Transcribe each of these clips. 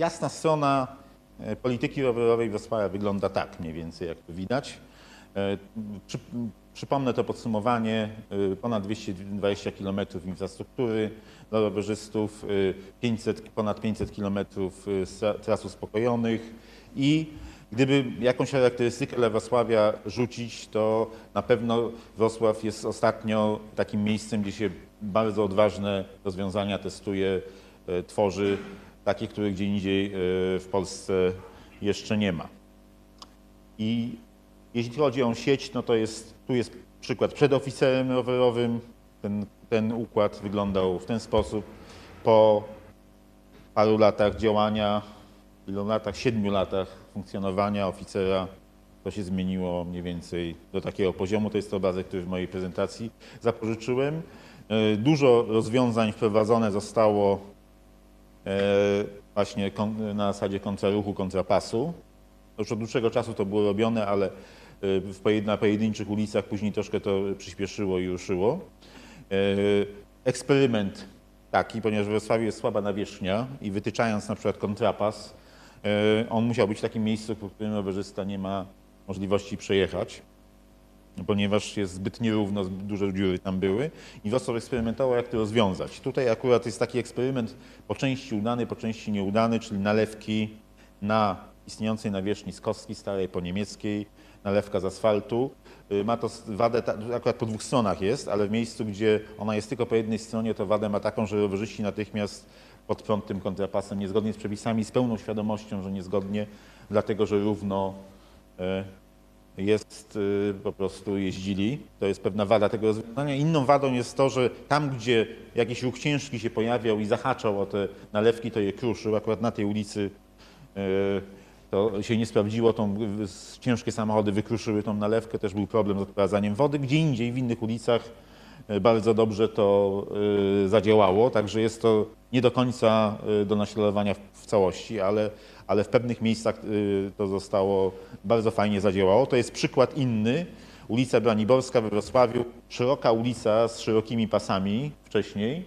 jasna strona e, polityki rowerowej Wrocławia wygląda tak mniej więcej, jak tu widać. E, Przy, przypomnę to podsumowanie. e, Ponad 220 km infrastruktury dla rowerzystów, e, 500, ponad 500 km tras uspokojonych i gdyby jakąś charakterystykę dla Wrocławia rzucić, to na pewno Wrocław jest ostatnio takim miejscem, gdzie się bardzo odważne rozwiązania testuje, tworzy, takie, których gdzie indziej e, w Polsce jeszcze nie ma. I jeśli chodzi o sieć, no to jest, tu jest przykład przed oficerem rowerowym. Ten, ten układ wyglądał w ten sposób. Po paru latach działania, ilu latach, siedmiu latach funkcjonowania oficera, to się zmieniło mniej więcej do takiego poziomu. To jest to obrazek, który w mojej prezentacji zapożyczyłem. E, Dużo rozwiązań wprowadzone zostało właśnie kon- na zasadzie kontraruchu, kontrapasu. Już od dłuższego czasu to było robione, ale e, w na pojedynczych ulicach później troszkę to przyspieszyło i ruszyło. E, Eksperyment taki, ponieważ w Wrocławiu jest słaba nawierzchnia i wytyczając na przykład kontrapas, e, on musiał być w takim miejscu, po którym rowerzysta nie ma możliwości przejechać, ponieważ jest zbyt nierówno, zbyt duże dziury tam były i Wrocław eksperymentował, jak to rozwiązać. Tutaj akurat jest taki eksperyment po części udany, po części nieudany, czyli nalewki na istniejącej nawierzchni z kostki starej po niemieckiej, nalewka z asfaltu. Y, Ma to wadę, akurat po dwóch stronach jest, ale w miejscu, gdzie ona jest tylko po jednej stronie, to wadę ma taką, że rowerzyści natychmiast pod prąd kontrapasem, niezgodnie z przepisami, z pełną świadomością, że niezgodnie, dlatego że równo e, jest y, po prostu jeździli. To jest pewna wada tego rozwiązania. Inną wadą jest to, że tam, gdzie jakiś ruch ciężki się pojawiał i zahaczał o te nalewki, to je kruszył. Akurat na tej ulicy y, to się nie sprawdziło, tą, ciężkie samochody wykruszyły tą nalewkę, też był problem z odprowadzaniem wody. Gdzie indziej, w innych ulicach y, bardzo dobrze to zadziałało, także jest to nie do końca y, do naśladowania w, całości, ale, ale w pewnych miejscach y, to zostało bardzo fajnie zadziałało. To jest przykład inny. Ulica Braniborska we Wrocławiu, szeroka ulica z szerokimi pasami wcześniej,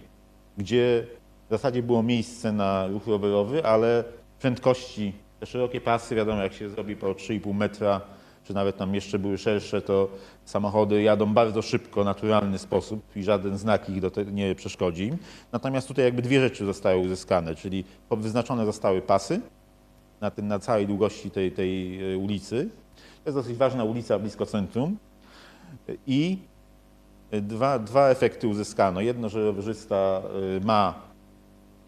gdzie w zasadzie było miejsce na ruch rowerowy, ale prędkości, te szerokie pasy, wiadomo, jak się zrobi po 3,5 metra, czy nawet tam jeszcze były szersze, to samochody jadą bardzo szybko, naturalny sposób i żaden znak ich nie przeszkodzi. Natomiast tutaj jakby dwie rzeczy zostały uzyskane, czyli wyznaczone zostały pasy na, tym, na całej długości tej, tej e, ulicy. To jest dosyć ważna ulica blisko centrum i dwa, dwa efekty uzyskano. Jedno, że rowerzysta y, ma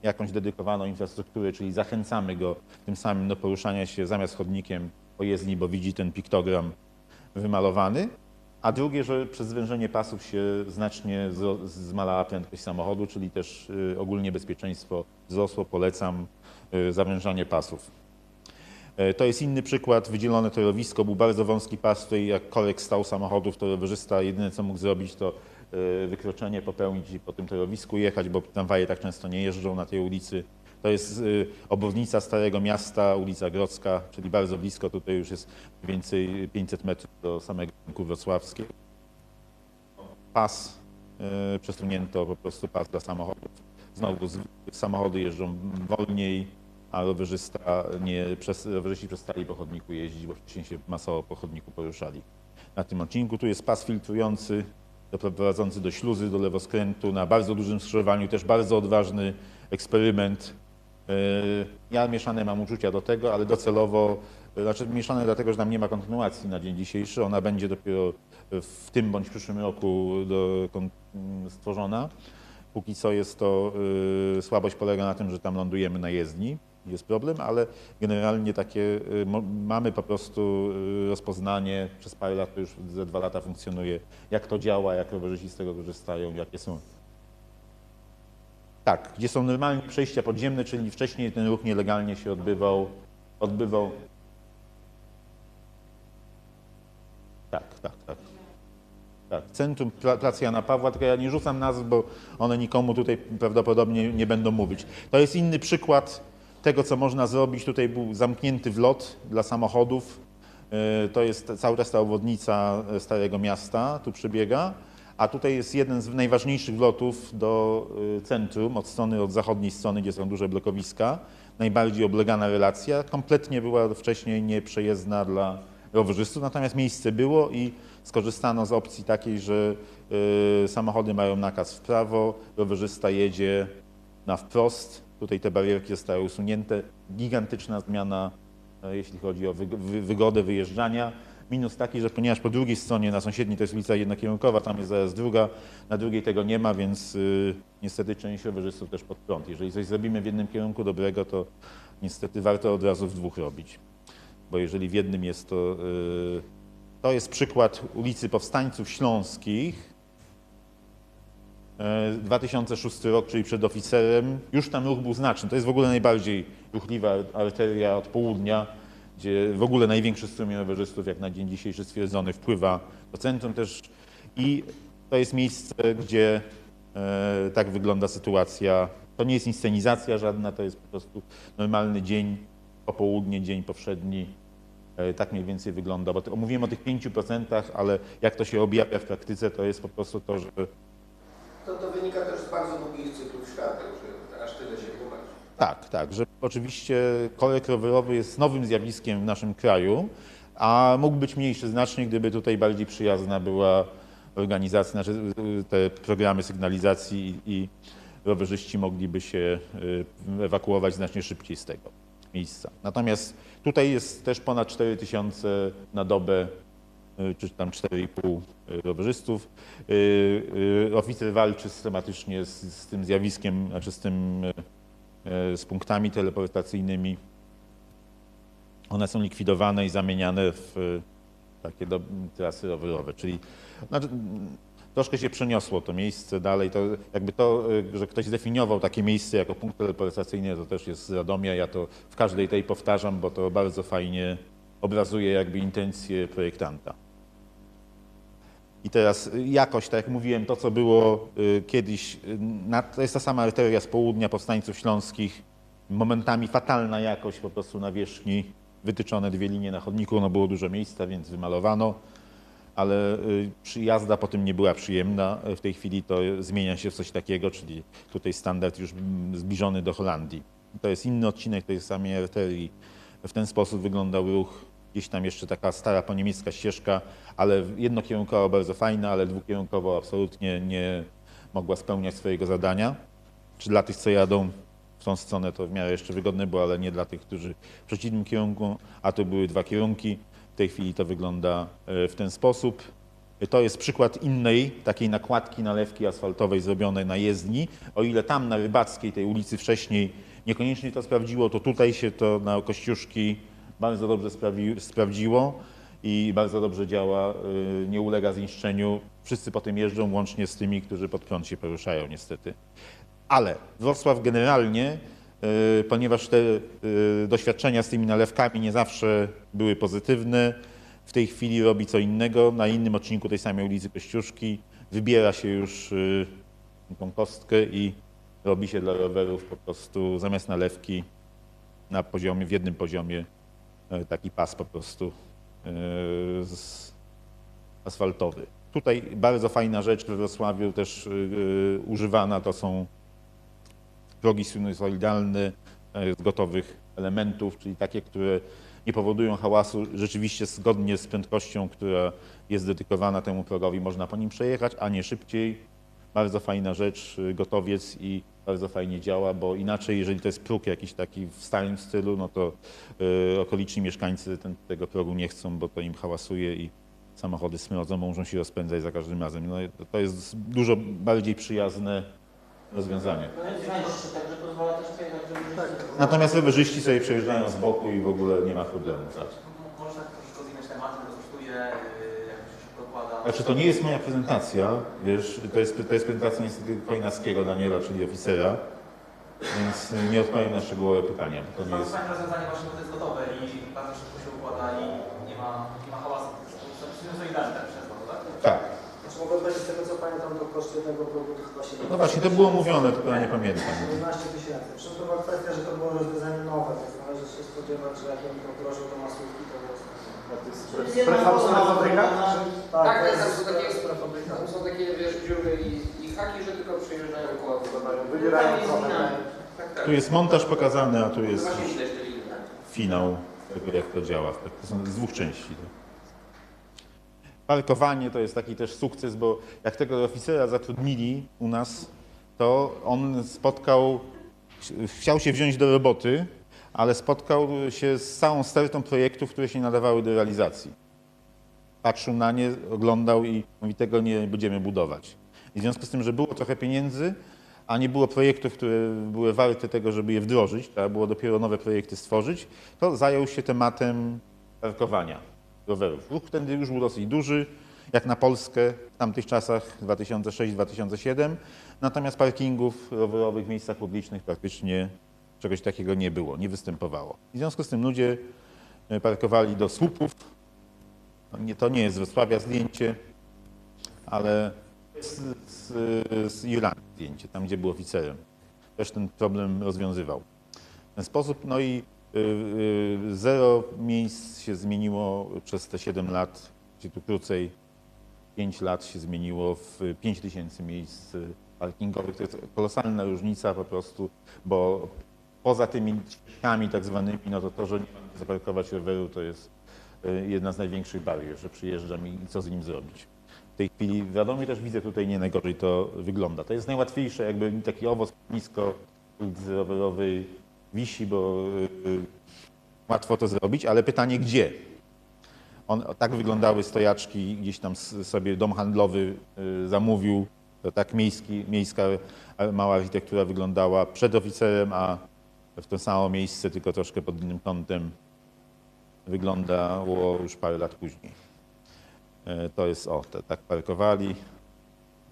jakąś dedykowaną infrastrukturę, czyli zachęcamy go tym samym do poruszania się zamiast chodnikiem po jezdni, bo widzi ten piktogram wymalowany. A drugie, że przez zwężenie pasów się znacznie zmalała prędkość samochodu, czyli też y, ogólnie bezpieczeństwo wzrosło. Polecam y, zawężanie pasów. E, To jest inny przykład, wydzielone torowisko, był bardzo wąski pas, tutaj jak korek stał samochodów, to rowerzysta jedyne co mógł zrobić to e, wykroczenie popełnić i po tym torowisku jechać, bo tramwaje tak często nie jeżdżą na tej ulicy. To jest e, obwodnica Starego Miasta, ulica Grodzka, czyli bardzo blisko, tutaj już jest mniej więcej 500 metrów do samego rynku wrocławskiego. Pas, e, przesunięto po prostu pas dla samochodów. Znowu samochody jeżdżą wolniej, a rowerzysta nie, przez, rowerzyści przestali po chodniku jeździć, bo wcześniej się masowo po chodniku poruszali. Na tym odcinku tu jest pas filtrujący, doprowadzący do śluzy, do lewoskrętu, na bardzo dużym skrzyżowaniu, też bardzo odważny eksperyment. Yy, Ja mieszane mam uczucia do tego, ale docelowo, yy, znaczy mieszane dlatego, że nam nie ma kontynuacji na dzień dzisiejszy, ona będzie dopiero w tym bądź przyszłym roku do, kon, stworzona. Póki co jest to y, słabość polega na tym, że tam lądujemy na jezdni, jest problem, ale generalnie takie mamy po prostu rozpoznanie, przez parę lat to już ze dwa lata funkcjonuje, jak to działa, jak rowerzyści z tego korzystają, jakie są. Tak, gdzie są normalnie przejścia podziemne, czyli wcześniej ten ruch nielegalnie się odbywał, odbywał. Tak, tak, tak. Tak, Centrum Pla- Plac Jana Pawła, tylko ja nie rzucam nazw, bo one nikomu tutaj prawdopodobnie nie będą mówić. To jest inny przykład tego, co można zrobić. Tutaj był zamknięty wlot dla samochodów. Yy, To jest cały czas ta obwodnica e, Starego Miasta, tu przebiega. A tutaj jest jeden z najważniejszych wlotów do y, centrum, od strony, od zachodniej strony, gdzie są duże blokowiska. najbardziej oblegana relacja. Kompletnie była wcześniej nieprzejezdna dla rowerzystów, natomiast miejsce było i skorzystano z opcji takiej, że y, samochody mają nakaz w prawo, rowerzysta jedzie na wprost. Tutaj te barierki zostały usunięte. Gigantyczna zmiana, e, jeśli chodzi o wyg- wy- wygodę wyjeżdżania. Minus taki, że ponieważ po drugiej stronie, na sąsiedniej to jest ulica jednokierunkowa, tam jest zaraz druga, na drugiej tego nie ma, więc y, niestety część rowerzystów też pod prąd. Jeżeli coś zrobimy w jednym kierunku dobrego, to niestety warto od razu w dwóch robić. Bo jeżeli w jednym jest to... Y, to jest przykład ulicy Powstańców Śląskich. E, 2006 rok, czyli przed oficerem, już tam ruch był znaczny. To jest w ogóle najbardziej ruchliwa arteria od południa, gdzie w ogóle największy strumień rowerzystów, jak na dzień dzisiejszy stwierdzony, wpływa do centrum też. I to jest miejsce, gdzie e, tak wygląda sytuacja. To nie jest inscenizacja żadna, to jest po prostu normalny dzień, popołudnie, dzień powszedni. E, Tak mniej więcej wygląda. Bo to, mówiłem o tych 5%, ale jak to się objawia w praktyce, to jest po prostu to, że To, to wynika też z bardzo długich cyklów świateł, że aż tyle się wychodzi. Tak, tak, że oczywiście korek rowerowy jest nowym zjawiskiem w naszym kraju, a mógł być mniejszy znacznie, gdyby tutaj bardziej przyjazna była organizacja, znaczy y, te programy sygnalizacji i, rowerzyści mogliby się y, ewakuować znacznie szybciej z tego miejsca. Natomiast tutaj jest też ponad 4 tysiące na dobę y, czy tam 4,5 rowerzystów. Oficer walczy systematycznie z, z tym zjawiskiem, znaczy z tym z punktami teleportacyjnymi. One są likwidowane i zamieniane w e, takie do, trasy rowerowe, czyli znaczy, troszkę się przeniosło to miejsce dalej. To jakby to, e, że ktoś zdefiniował takie miejsce jako punkt teleportacyjny, to też jest z Radomia. Ja to w każdej tej powtarzam, bo to bardzo fajnie obrazuje jakby intencje projektanta. I teraz y, jakość, tak jak mówiłem, to co było y, kiedyś, y, na, to jest ta sama arteria z południa powstańców śląskich, momentami fatalna jakość po prostu nawierzchni, wytyczone dwie linie na chodniku, no było dużo miejsca, więc wymalowano, ale jazda po tym nie była przyjemna. W tej chwili to zmienia się w coś takiego, czyli tutaj standard już mm, zbliżony do Holandii. To jest inny odcinek tej samej arterii. W ten sposób wyglądał ruch. Gdzieś tam jeszcze taka stara poniemiecka ścieżka, ale jednokierunkowo bardzo fajna, ale dwukierunkowo absolutnie nie mogła spełniać swojego zadania. Czy dla tych, co jadą w tą stronę, to w miarę jeszcze wygodne było, ale nie dla tych, którzy w przeciwnym kierunku, a to były dwa kierunki. W tej chwili to wygląda e, w ten sposób. To jest przykład innej takiej nakładki nalewki asfaltowej zrobionej na jezdni. O ile tam na Rybackiej, tej ulicy wcześniej niekoniecznie to sprawdziło, to tutaj się to na Kościuszki bardzo dobrze sprawi, sprawdziło i bardzo dobrze działa, y, nie ulega zniszczeniu. Wszyscy po tym jeżdżą, łącznie z tymi, którzy pod prąd się poruszają niestety. Ale Wrocław generalnie, y, ponieważ te y, doświadczenia z tymi nalewkami nie zawsze były pozytywne, w tej chwili robi co innego. Na innym odcinku tej samej ulicy Kościuszki wybiera się już tą kostkę i robi się dla rowerów po prostu zamiast nalewki na poziomie, w jednym poziomie taki pas po prostu e, asfaltowy. Tutaj bardzo fajna rzecz we Wrocławiu też e, używana to są progi sinusoidalne e, z gotowych elementów, czyli takie, które nie powodują hałasu. Rzeczywiście zgodnie z prędkością, która jest dedykowana temu progowi, można po nim przejechać, a nie szybciej. Bardzo fajna rzecz, gotowiec i bardzo fajnie działa, bo inaczej, jeżeli to jest próg jakiś taki w starym stylu, no to y, okoliczni mieszkańcy ten, tego progu nie chcą, bo to im hałasuje i samochody smrodzą, muszą się rozpędzać za każdym razem. No, to- jest dużo bardziej przyjazne rozwiązanie. No żeby Natomiast rowerzyści sobie przejeżdżają z boku i w ogóle nie ma problemu. Tak. Można troszeczkę zmieniać tematy, bo kosztuje, yy, jak się szybko układa. Znaczy to nie jest moja prezentacja, wiesz, to jest, to jest prezentacja niestety Kojnackiego Daniela, czyli oficera, więc nie odpowiem na szczegółowe pytania. To nie jest... fajne rozwiązanie właśnie, to jest gotowe i bardzo szybko się układa i nie ma, nie ma hałasu. To jest sinusoidalne tak przez to, tak? Tak. Znaczy mogę powiedzieć z tego co pamiętam, to koszt jednego produktu chyba się No właśnie, to było mówione, tylko ja nie pamiętam. 11 tysięcy. Przy to była kwestia, że to było rozwiązanie nowe, więc należy się spodziewać, że jak on to wdrożył do masówki, to jest... Tak, to tak, tam jest są takie, prefabryka. tam są takie wiesz, dziury i, i haki, że tylko przyjeżdżają koła wyglądają. Wybierają trochę. Tak, tak. Tu jest montaż pokazany, a tu jest Właśnie widać te linie. finał tego, jak to działa. To są z dwóch części. Parkowanie to jest taki też sukces, bo jak tego oficera zatrudnili u nas, to on spotkał, chciał się wziąć do roboty, ale spotkał się z całą stertą projektów, które się nadawały do realizacji. Patrzył na nie, oglądał i mówi, tego nie będziemy budować. I w związku z tym, że było trochę pieniędzy, a nie było projektów, które były warte tego, żeby je wdrożyć, trzeba było dopiero nowe projekty stworzyć, to zajął się tematem parkowania rowerów. Ruch wtedy już był dosyć duży, jak na Polskę w tamtych czasach 2006-2007, natomiast parkingów rowerowych w miejscach publicznych praktycznie czegoś takiego nie było, nie występowało. W związku z tym ludzie e, parkowali do słupów. To nie jest z Wrocławia zdjęcie, ale z, z, z zdjęcie, tam gdzie był oficerem. Też ten problem rozwiązywał. W ten sposób, no i y, y, zero miejsc się zmieniło przez te 7 lat, czy tu krócej, 5 lat się zmieniło w 5 tysięcy miejsc parkingowych. To jest kolosalna różnica po prostu, bo poza tymi ścieżkami tak zwanymi, no to to, że nie mam zaparkować roweru, to jest y, jedna z największych barier, że przyjeżdżam i co z nim zrobić. W tej chwili w Radomiu też widzę tutaj nie najgorzej to wygląda. To jest najłatwiejsze, jakby taki owoc nisko ulicy rowerowej wisi, bo y, y, łatwo to zrobić, ale pytanie gdzie? On, tak wyglądały stojaczki, gdzieś tam sobie dom handlowy zamówił, to tak miejski, miejska mała architektura wyglądała przed oficerem, a w to samo miejsce, tylko troszkę pod innym kątem wyglądało już parę lat później. E, To jest, o, te, tak parkowali.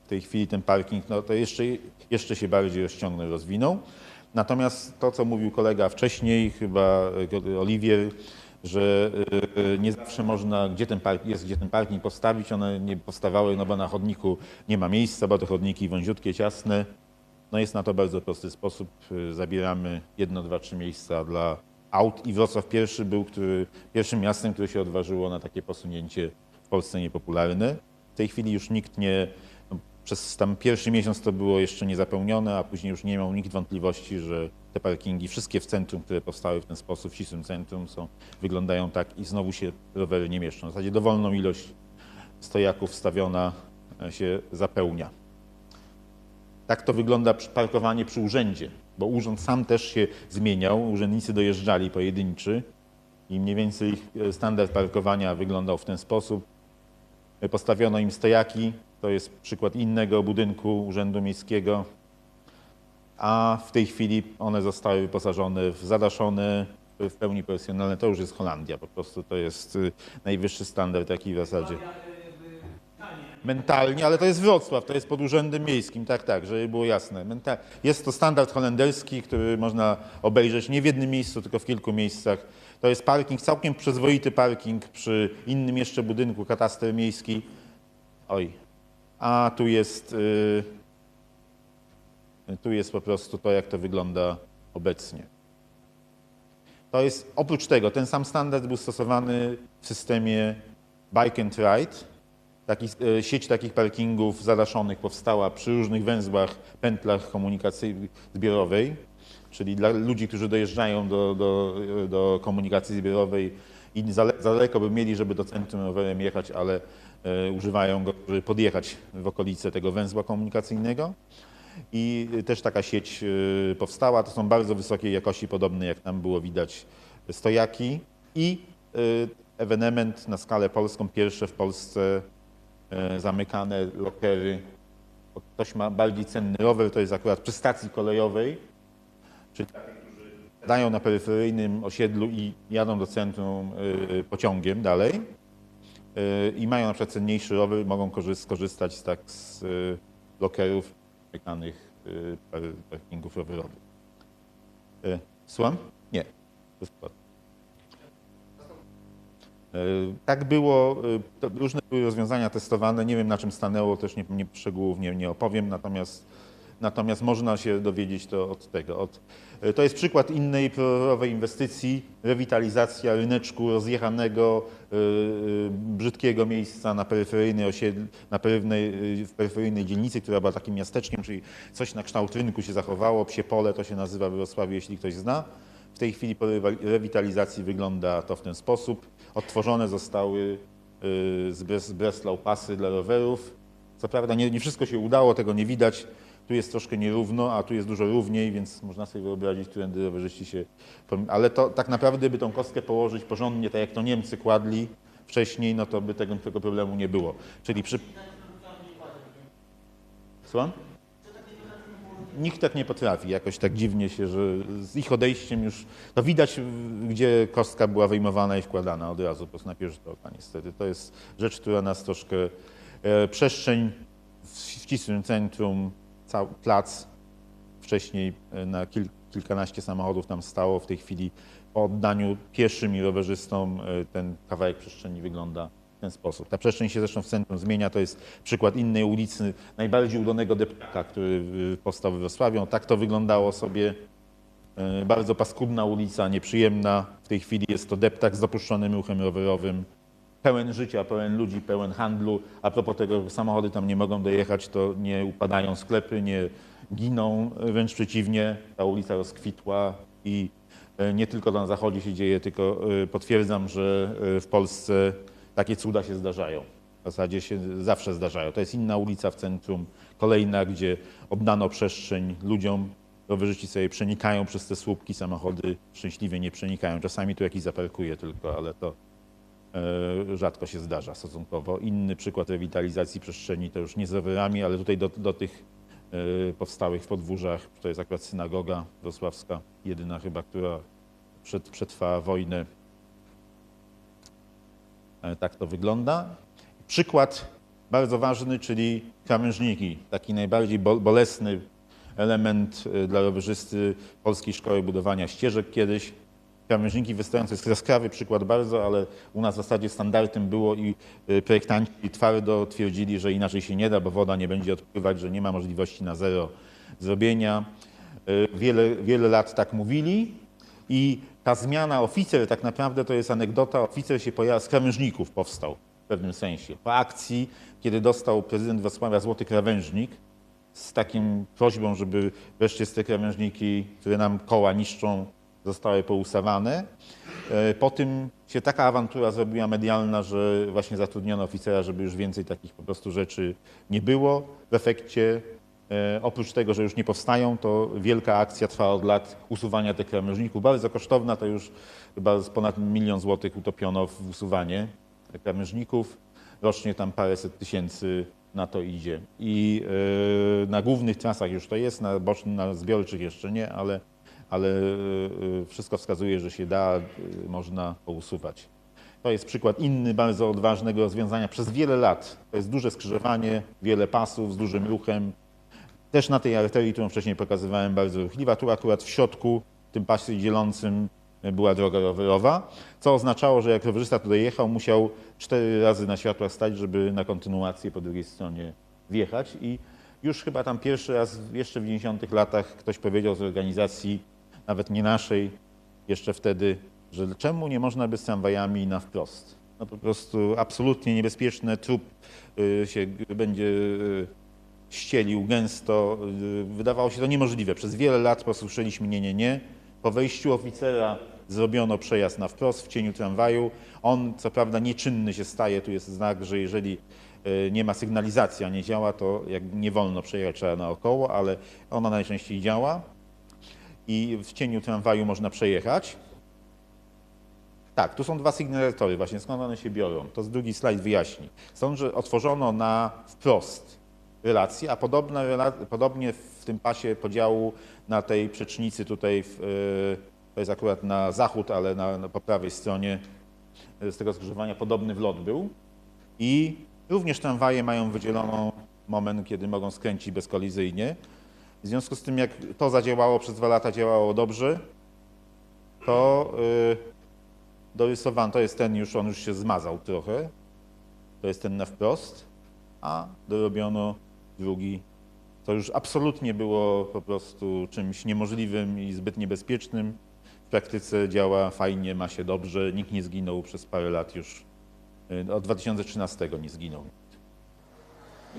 W tej chwili ten parking, no to jeszcze, jeszcze się bardziej rozciągnął, rozwinął. Natomiast to, co mówił kolega wcześniej, chyba e, Oliwier, że e, nie zawsze można, gdzie ten park, jest gdzie ten parking postawić, one nie powstawały, no bo na chodniku nie ma miejsca, bo te chodniki wąziutkie, ciasne. No jest na to bardzo prosty sposób. E, Zabieramy jedno, dwa, trzy miejsca dla aut i Wrocław pierwszy był który, pierwszym miastem, które się odważyło na takie posunięcie w Polsce niepopularne. W tej chwili już nikt nie, no, przez tam pierwszy miesiąc to było jeszcze niezapełnione, a później już nie miał nikt wątpliwości, że te parkingi, wszystkie w centrum, które powstały w ten sposób, w ścisłym centrum, są, wyglądają tak i znowu się rowery nie mieszczą. W zasadzie dowolną ilość stojaków wstawiona e, się zapełnia. Tak to wygląda parkowanie przy urzędzie, bo urząd sam też się zmieniał, urzędnicy dojeżdżali pojedynczy i mniej więcej ich e, standard parkowania wyglądał w ten sposób. E, Postawiono im stojaki, to jest przykład innego budynku Urzędu Miejskiego, a w tej chwili one zostały wyposażone w zadaszone, w pełni profesjonalne. To już jest Holandia, po prostu to jest y, najwyższy standard, jaki w zasadzie. Mentalnie, ale to jest Wrocław, to jest pod Urzędem Miejskim, tak, tak, żeby było jasne. Jest to standard holenderski, który można obejrzeć nie w jednym miejscu, tylko w kilku miejscach. To jest parking, całkiem przyzwoity parking przy innym jeszcze budynku, kataster miejski. Oj, a tu jest, y, tu jest po prostu to, jak to wygląda obecnie. To jest, oprócz tego, ten sam standard był stosowany w systemie Bike and Ride. Taki, e, sieć takich parkingów zadaszonych powstała przy różnych węzłach, pętlach komunikacji zbiorowej, czyli dla ludzi, którzy dojeżdżają do, do, do komunikacji zbiorowej i za, za daleko by mieli, żeby do centrum rowerem jechać, ale e, używają go, żeby podjechać w okolice tego węzła komunikacyjnego. I też taka sieć e, powstała. To są bardzo wysokiej jakości, podobne jak tam było widać, stojaki i e, ewenement na skalę polską, pierwsze w Polsce e, zamykane lokery. Ktoś ma bardziej cenny rower, to jest akurat przy stacji kolejowej, czyli takie, którzy dają na peryferyjnym osiedlu i jadą do centrum e, pociągiem dalej e, i mają na przykład cenniejszy rower, mogą korzy- skorzystać z, tak, z e, lokerów zamykanych e, par- parkingów rowerowych. E, Słucham? Nie. To. E, Tak było, e, różne były rozwiązania testowane, nie wiem na czym stanęło, też nie, nie szczegółów nie, nie opowiem, natomiast natomiast można się dowiedzieć to od tego. Od, e, to jest przykład innej prorowej inwestycji, rewitalizacja ryneczku rozjechanego, e, e, brzydkiego miejsca na peryferyjnej osiedl, na peryferyjnej, e, w peryferyjnej dzielnicy, która była takim miasteczkiem, czyli coś na kształt rynku się zachowało, Psie Pole to się nazywa w Wrocławiu, jeśli ktoś zna. W tej chwili po rewitalizacji wygląda to w ten sposób. Odtworzone zostały y, z Bres- z Breslau pasy dla rowerów. Co prawda nie, nie wszystko się udało, tego nie widać. Tu jest troszkę nierówno, a tu jest dużo równiej, więc można sobie wyobrazić, którędy rowerzyści się... Ale to tak naprawdę, by tą kostkę położyć porządnie, tak jak to Niemcy kładli wcześniej, no to by tego, tego problemu nie było. Czyli przy... Słucham? Nikt tak nie potrafi, jakoś tak dziwnie się, że z ich odejściem już, to widać, w- gdzie kostka była wyjmowana i wkładana od razu, po prostu na pierwszy niestety. To jest rzecz, która nas troszkę, e, przestrzeń w ścisłym centrum, cały plac, wcześniej e, na kil, kilkanaście samochodów tam stało, w tej chwili po oddaniu pieszym i rowerzystom e, ten kawałek przestrzeni wygląda ten sposób. Ta przestrzeń się zresztą w centrum zmienia, to jest przykład innej ulicy, najbardziej udanego deptaka, który powstał we Wrocławiu. Tak to wyglądało sobie. E, Bardzo paskudna ulica, nieprzyjemna. W tej chwili jest to deptak z dopuszczonym ruchem rowerowym. Pełen życia, pełen ludzi, pełen handlu. A propos tego, że samochody tam nie mogą dojechać, to nie upadają sklepy, nie giną, wręcz przeciwnie. Ta ulica rozkwitła i e, nie tylko na zachodzie się dzieje, tylko e, potwierdzam, że w Polsce takie cuda się zdarzają. W zasadzie się zawsze zdarzają. To jest inna ulica w centrum, kolejna, gdzie oddano przestrzeń ludziom. Rowerzyści sobie przenikają przez te słupki, samochody szczęśliwie nie przenikają. Czasami tu jakiś zaparkuje tylko, ale to e, rzadko się zdarza stosunkowo. Inny przykład rewitalizacji przestrzeni to już nie z rowerami, ale tutaj do, do tych e, powstałych w podwórzach, to jest akurat synagoga wrocławska, jedyna chyba, która przed, przetrwała wojnę. E, Tak to wygląda. Przykład bardzo ważny, czyli krawężniki. Taki najbardziej bo- bolesny element e, dla rowerzysty Polskiej Szkoły Budowania Ścieżek kiedyś. Krawężniki wystają, to jest jaskrawy przykład bardzo, ale u nas w zasadzie standardem było i e, projektanci twardo twierdzili, że inaczej się nie da, bo woda nie będzie odpływać, że nie ma możliwości na zero zrobienia. Wiele, wiele lat tak mówili i ta zmiana oficer tak naprawdę to jest anegdota. Oficer się pojawia z krawężników powstał w pewnym sensie. Po akcji, kiedy dostał prezydent Wrocławia złoty krawężnik z takim prośbą, żeby wreszcie te krawężniki, które nam koła niszczą, zostały pousawane. E, Po tym się taka awantura zrobiła medialna, że właśnie zatrudniono oficera, żeby już więcej takich po prostu rzeczy nie było. W efekcie Oprócz tego, że już nie powstają, to wielka akcja trwa od lat usuwania tych krawężników. Bardzo kosztowna, to już chyba ponad milion złotych utopiono w usuwanie krawężników. Rocznie tam paręset tysięcy na to idzie. I e, na głównych trasach już to jest, na bocznych, na zbiorczych jeszcze nie, ale, ale e, e, wszystko wskazuje, że się da, e, można pousuwać. To jest przykład inny, bardzo odważnego rozwiązania przez wiele lat. To jest duże skrzyżowanie, wiele pasów z dużym ruchem, też na tej arterii, którą wcześniej pokazywałem, bardzo ruchliwa. Tu akurat w środku, tym pasie dzielącym była droga rowerowa, co oznaczało, że jak rowerzysta tutaj jechał, musiał cztery razy na światłach stać, żeby na kontynuację po drugiej stronie wjechać. I już chyba tam pierwszy raz, jeszcze w 90 latach, ktoś powiedział z organizacji, nawet nie naszej, jeszcze wtedy, że czemu nie można by z tramwajami na wprost? No po prostu absolutnie niebezpieczne, trup y, się będzie y, ścielił gęsto. y, Wydawało się to niemożliwe. Przez wiele lat po prostu słyszeliśmy nie, nie, nie. Po wejściu oficera zrobiono przejazd na wprost w cieniu tramwaju. On co prawda nieczynny się staje, tu jest znak, że jeżeli y, nie ma sygnalizacja, nie działa, to jak nie wolno przejechać, trzeba naokoło, ale ona najczęściej działa i w cieniu tramwaju można przejechać. Tak, tu są dwa sygnalizatory, właśnie skąd one się biorą. To z drugi slajd wyjaśni. Stąd, że otworzono na wprost a podobnie w tym pasie podziału na tej przecznicy tutaj, w, y, to jest akurat na zachód, ale na, na, po prawej stronie y, z tego skrzyżowania podobny wlot był. I również tramwaje mają wydzieloną moment, kiedy mogą skręcić bezkolizyjnie. W związku z tym, jak to zadziałało przez dwa lata, działało dobrze, to y, dorysowano, to jest ten już, on już się zmazał trochę, to jest ten na wprost, a dorobiono drugi To już absolutnie było po prostu czymś niemożliwym i zbyt niebezpiecznym. W praktyce działa fajnie, ma się dobrze. Nikt nie zginął przez parę lat już. Y, Od 2013 nie zginął.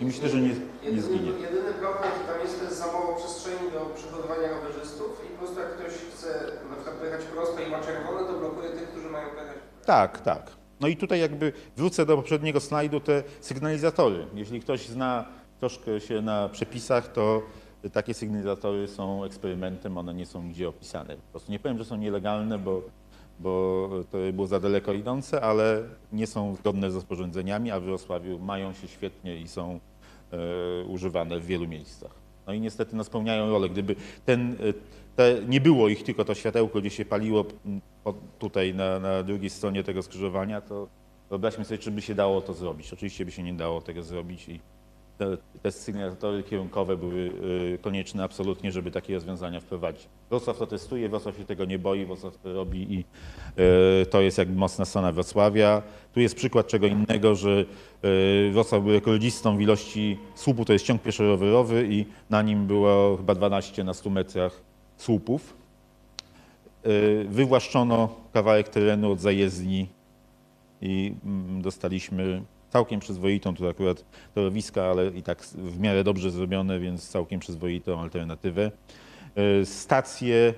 I myślę, że nie, nie zginie. jedyny problem, jaki tam jest, to jest za mało przestrzeni do przechowywania rowerzystów i po prostu jak ktoś chce na przykład pojechać prosto i ma czerwone, to blokuje tych, którzy mają pojechać Tak, tak. No i tutaj jakby wrócę do poprzedniego slajdu, te sygnalizatory. Jeśli ktoś zna troszkę się na przepisach, to takie sygnalizatory są eksperymentem, one nie są nigdzie opisane. Po prostu nie powiem, że są nielegalne, bo, bo to by było za daleko idące, ale nie są zgodne z rozporządzeniami, a w Wrocławiu mają się świetnie i są e, używane w wielu miejscach. No i niestety no, spełniają rolę. Gdyby ten, e, te, nie było ich, tylko to światełko, gdzie się paliło tutaj na, na drugiej stronie tego skrzyżowania, to wyobraźmy sobie, czy by się dało to zrobić. Oczywiście by się nie dało tego zrobić i te, te sygnalizatory kierunkowe były y, konieczne absolutnie, żeby takie rozwiązania wprowadzić. Wrocław to testuje, Wrocław się tego nie boi, Wrocław to robi i y, to jest jakby mocna strona Wrocławia. Tu jest przykład czego innego, że y, Wrocław był rekordzistą w ilości słupu, to jest ciąg pieszo-rowerowy i na nim było chyba 12 na 100 metrach słupów. Wywłaszczono kawałek terenu od zajezdni i mm, dostaliśmy całkiem przyzwoitą, tu akurat torowiska, ale i tak w miarę dobrze zrobione, więc całkiem przyzwoitą alternatywę. Y, Stacje,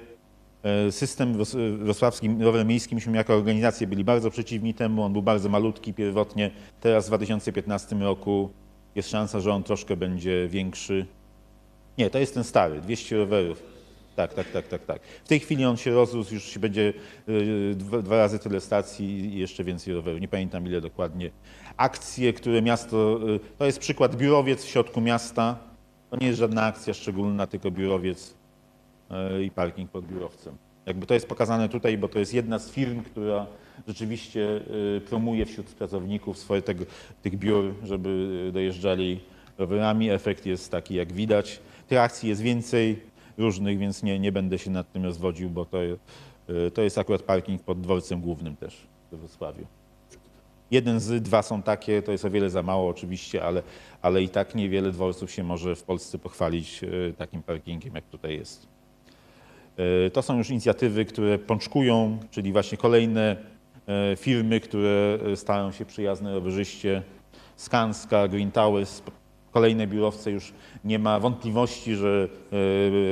y, system wrocławski rower miejski, myśmy jako organizacje byli bardzo przeciwni temu, on był bardzo malutki pierwotnie, teraz w 2015 roku jest szansa, że on troszkę będzie większy. Nie, to jest ten stary, 200 rowerów. Tak, tak, tak, tak, tak. W tej chwili on się rozrósł, już będzie y, dwa, dwa razy tyle stacji i jeszcze więcej rowerów. Nie pamiętam ile dokładnie. Akcje, które miasto, y, to jest przykład biurowiec w środku miasta. To nie jest żadna akcja szczególna, tylko biurowiec y, i parking pod biurowcem. Jakby to jest pokazane tutaj, bo to jest jedna z firm, która rzeczywiście promuje wśród pracowników swoje tego, tych biur, żeby dojeżdżali rowerami. Efekt jest taki, jak widać. Tych akcji jest więcej różnych, więc nie, nie będę się nad tym rozwodził, bo to, y, to jest akurat parking pod dworcem głównym też we Wrocławiu. Jeden z dwa są takie, to jest o wiele za mało oczywiście, ale, ale i tak niewiele dworców się może w Polsce pochwalić y, takim parkingiem, jak tutaj jest. Y, To są już inicjatywy, które pączkują, czyli właśnie kolejne firmy, które stają się przyjazne rowerzyście. Skanska, Green Towers, kolejne biurowce już nie ma wątpliwości, że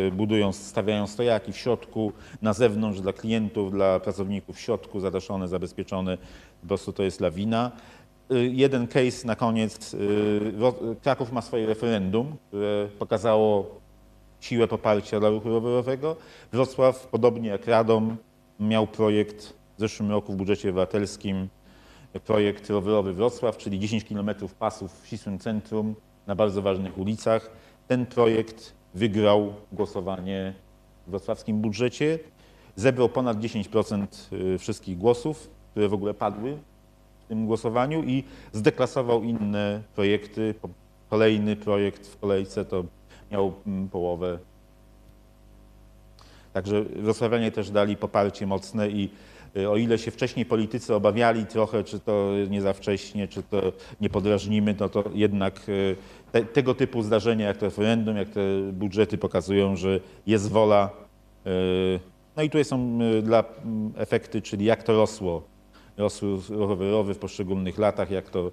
y, budują, stawiają stojaki w środku, na zewnątrz dla klientów, dla pracowników w środku, zadaszone, zabezpieczone. Po prostu to jest lawina. Y, Jeden case na koniec. Ro- Kraków ma swoje referendum, które pokazało siłę poparcia dla ruchu rowerowego. Wrocław, podobnie jak Radom, miał projekt w zeszłym roku w budżecie obywatelskim, projekt rowerowy Wrocław, czyli 10 km pasów w ścisłym centrum na bardzo ważnych ulicach. Ten projekt wygrał głosowanie w wrocławskim budżecie. Zebrał ponad 10% y, wszystkich głosów, które w ogóle padły w tym głosowaniu i zdeklasował inne projekty. Kolejny projekt w kolejce to miał mm, połowę. Także wrocławianie też dali poparcie mocne i o ile się wcześniej politycy obawiali trochę, czy to nie za wcześnie, czy to nie podrażnimy, no to jednak y, te, tego typu zdarzenia, jak to referendum, jak te budżety pokazują, że jest wola. y, No i tutaj są dla mm, efekty, czyli jak to rosło. Rosły rowerowy w poszczególnych latach, jak to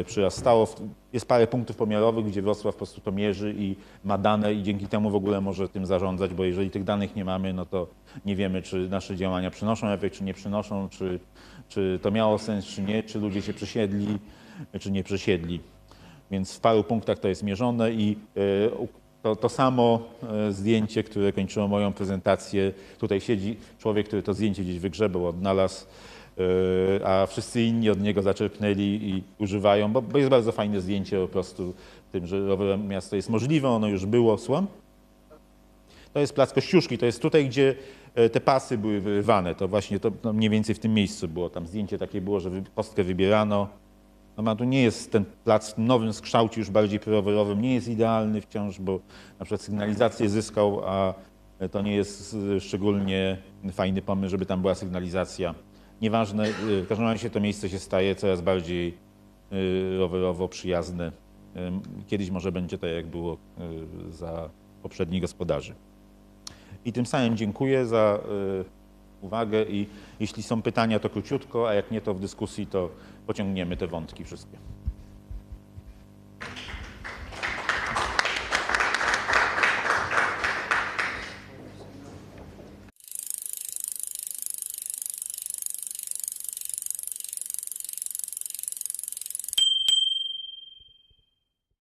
y, przyrastało. Jest parę punktów pomiarowych, gdzie Wrocław po prostu to mierzy i ma dane i dzięki temu w ogóle może tym zarządzać, bo jeżeli tych danych nie mamy, no to nie wiemy, czy nasze działania przynoszą efekt, czy nie przynoszą, czy, czy to miało sens, czy nie, czy ludzie się przesiedli, czy nie przesiedli. Więc w paru punktach to jest mierzone i u- to, to samo y, zdjęcie, które kończyło moją prezentację, tutaj siedzi człowiek, który to zdjęcie gdzieś wygrzebał, odnalazł, a wszyscy inni od niego zaczerpnęli i używają, bo, bo jest bardzo fajne zdjęcie po prostu tym, że rowerem miasto jest możliwe, ono już było. Słucham? To jest plac Kościuszki, to jest tutaj, gdzie e, te pasy były wyrywane. To właśnie to no mniej więcej w tym miejscu było. Tam zdjęcie takie było, że kostkę wybierano. No tu nie jest ten plac w nowym skształcie, już bardziej rowerowym, nie jest idealny wciąż, bo na przykład sygnalizację zyskał, a to nie jest e, szczególnie fajny pomysł, żeby tam była sygnalizacja. Nieważne, e, w każdym razie to miejsce się staje coraz bardziej rowerowo przyjazne. Kiedyś może będzie tak, jak było y, za poprzednich gospodarzy. I tym samym dziękuję za y, uwagę i jeśli są pytania, to króciutko, a jak nie, to w dyskusji to pociągniemy te wątki wszystkie.